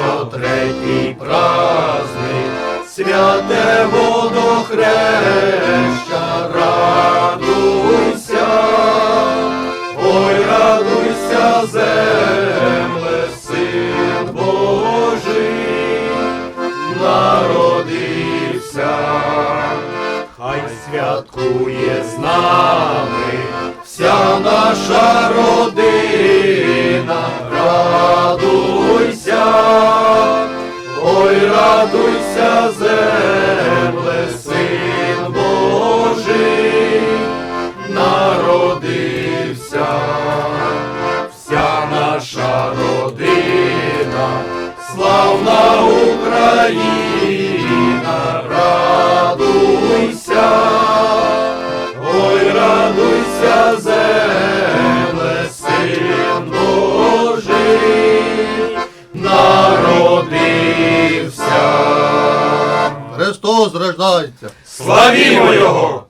що третій праздник, святе водохреща, радуйся, ой, радуйся, земле, син Божий, народився, хай святкує з нами славна Україна, радуйся, ой, радуйся, земле, син Божий, народився. Христос рождається. Славімо Його!